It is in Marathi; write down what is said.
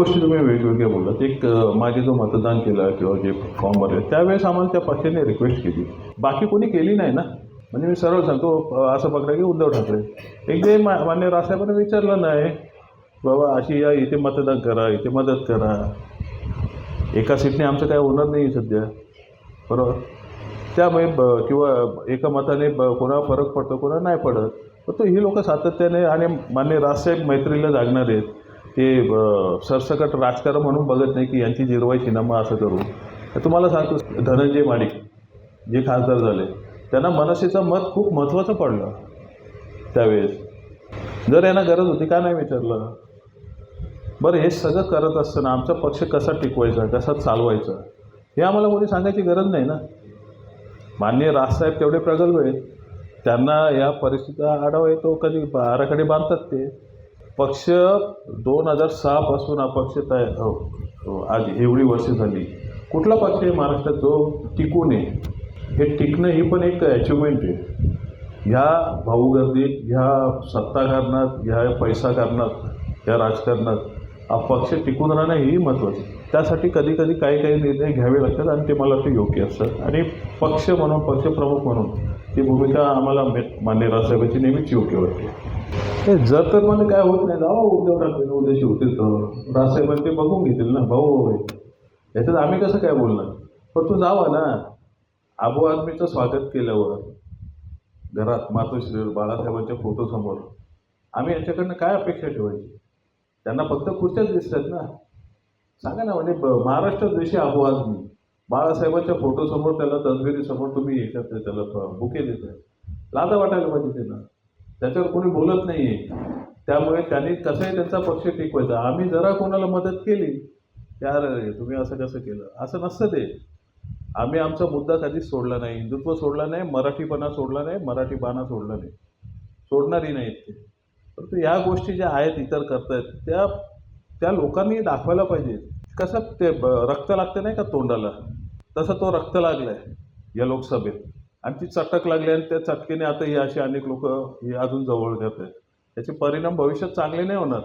गोष्टी तुम्ही वेगवेगळ्या बोललात. एक माझे मागे जो मतदान केलं किंवा जे फॉर्म भरले त्यावेळेस आम्हाला त्या पक्षाने रिक्वेस्ट केली. बाकी कोणी केली नाही ना? म्हणजे मी सरळ सांगतो असं पकडा की उद्धव ठाकरे. एक मा मान्य रासाहेबांना विचारलं नाही बाबा अशी या इथे मतदान करा इथे मदत करा. एका सीटने आमचं काय होणार नाही सध्या. बरोबर? त्यामुळे ब किंवा एका मताने ब कोणाला फरक पडतो कोणा नाही पडत. पण तो ही लोक सातत्याने आणि मान्य राजसाहेब मैत्रीला जागणार आहेत. ते ब- सरसकट राजकारण म्हणून बघत नाही की यांची जिरवाई ना असं करू तुम्हाला सांगतो धनंजय माणिक जे खासदार झाले त्यांना मनसेचं मत खूप महत्त्वाचं पडलं त्यावेळेस. जर यांना गरज होती का नाही विचारलं? बरं हे सगळं करत असताना आमचा पक्ष कसा टिकवायचा कसा चालवायचा हे आम्हाला कोणी सांगायची गरज नाही ना? माननीय राजसाहेब तेवढे प्रगल्भ आहेत. त्यांना या परिस्थितीचा आढावा येतो कधी आराखडे बांधतात ते. पक्ष दोन हजार सहापासून अपक्ष तयार हो, हो, आज एवढी वर्ष झाली. कुठला पक्ष आहे महाराष्ट्रात जो टिकून आहे? हे टिकणं ही पण एक अचिव्हमेंट आहे. ह्या भाऊगर्दीत ह्या सत्ता कारणात ह्या पैसा कारणात ह्या राजकारणात अपक्ष पक्ष टिकून राहणं हेही महत्त्वाचं त्यासाठी कधी कधी काही काही निर्णय घ्यावे लागतात आणि ते मला वाटतं योग्य असतात. आणि पक्ष म्हणून पक्षप्रमुख म्हणून ती भूमिका आम्हाला मान्य राजसाहेबांची नेहमीच योग्य वाटते. हे जर तर मला काय होत नाही जावा उद्धव ठाकरे उद्या होतील तर. रासाहेबांनी ते बघून घेतील ना भाऊ भाऊ याच्यात आम्ही कसं काय बोलणार? पण तू जावा ना. आबू आदमीचं स्वागत केल्यावर घरात मातोश्रीवर बाळासाहेबांच्या फोटोसमोर आम्ही यांच्याकडनं काय अपेक्षा ठेवायची? त्यांना फक्त खुर्च्याच दिसतात ना. सांगा ना म्हणजे महाराष्ट्र महाराष्ट्रात देशी आबू आदमी बाळासाहेबांच्या फोटोसमोर त्याला तसबिरीसमोर तुम्ही याच्यात त्याला बुके बुके आहे लादा वाटायला पाहिजे त्यांना. त्याच्यावर कोणी बोलत नाही आहे त्यामुळे त्यांनी कसंही त्यांचा पक्ष टिकवायचा आम्ही जरा कोणाला मदत केली यार तुम्ही असं कसं केलं? असं नसतं ते. आम्ही आमचा मुद्दा कधीच सोडला नाही. हिंदुत्व सोडला नाही मराठीपणा सोडला नाही मराठीपणा सोडला नाही. सोडणारही नाहीत ते. परंतु या गोष्टी ज्या आहेत इतर करतायत त्या त्या लोकांनी दाखवायला पाहिजे. कसं ते ब- रक्त लागतं नाही का तोंडाला? तसं तो रक्त लागलाय या लोकसभेत. आणि ती चटक लागली आणि त्या चटकेने आता ही अशी अनेक लोक ही अजून जवळ घेत आहेत. त्याचे परिणाम भविष्यात चांगले नाही होणार.